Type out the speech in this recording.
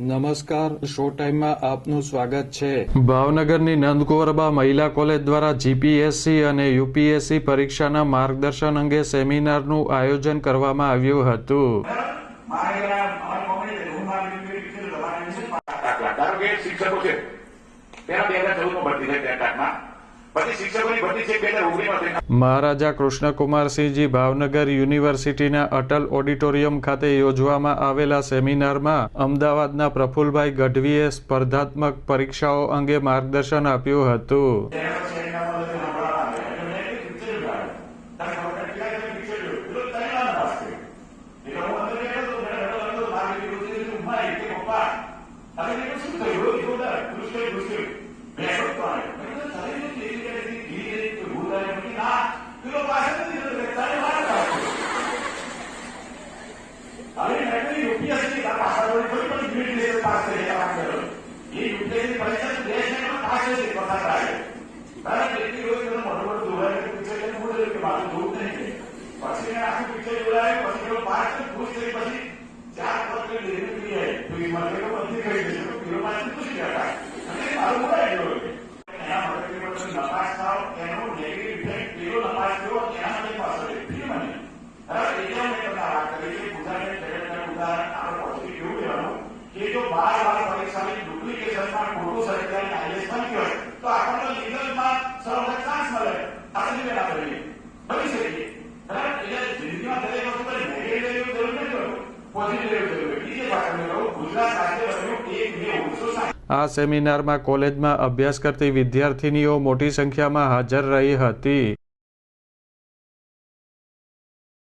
નમસ્કાર શો ટાઈમમાં આપનું સ્વાગત છે. ભાવનગરની નંદકુંવરબા મહિલા કોલેજ દ્વારા જીપીએસસી અને યુપીએસસી પરીક્ષાના માર્ગદર્શન અંગે સેમિનારનું આયોજન કરવામાં આવ્યું હતું. શિક્ષકો છે તેના બે હજાર ભરતી થઈ મહારાજા કૃષ્ણકુમારસિંહજી ભાવનગર યુનિવર્સિટીના અટલ ઓડિટોરિયમ ખાતે યોજવામાં આવેલા સેમિનારમાં અમદાવાદના પ્રફુલભાઈ ગઢવીએ સ્પર્ધાત્મક પરીક્ષાઓ અંગે માર્ગદર્શન આપ્યું હતું. में पास है पता है કારણ કે એટલી રોજ મને મોટો મોટો દોરાય કે પિક્ચર લઈને હું કે મારું દૂર નહીં કે પછી મેં આખું પિક્ચર જોડાય પછી પેલો પાસ તો ખુશ થઈ પછી ચાર પત્ર લઈને પી આવી તો એ મને તો બધી કરી દેશે તો પેલો પાસ ખુશ ગયા અને મારું મોબાઈલ ગયો એના માટે મને નપાસ થાવ એનો નેગેટિવ ઇફેક્ટ પેલો નપાસ થયો એના માટે પાછળ ફી મને હવે એટલે મેં તમને આ વાત કરી કે ગુજરાતને જગતના ઉદાહરણ આપણે પોઝિટિવ એવું લેવાનું કે જો બાર વાર પરીક્ષાની ડુપ્લિકેશનમાં ખોટું સરકારી આઈએસ હોય તો આપણને લીગલમાં સરળ ચાન્સ મળે આપણે નિવેદન આપીએ બની શકીએ એટલે જિંદગીમાં દરેક વસ્તુ પર નેગેટિવ લેવું જરૂર નથી પોઝિટિવ લેવું જરૂર બીજી ભાષામાં કહું ગુજરાત રાજ્ય બન્યું એક બે ઓગણીસો આ સેમિનારમાં કોલેજમાં અભ્યાસ કરતી વિદ્યાર્થીનીઓ મોટી સંખ્યામાં હાજર રહી હતી.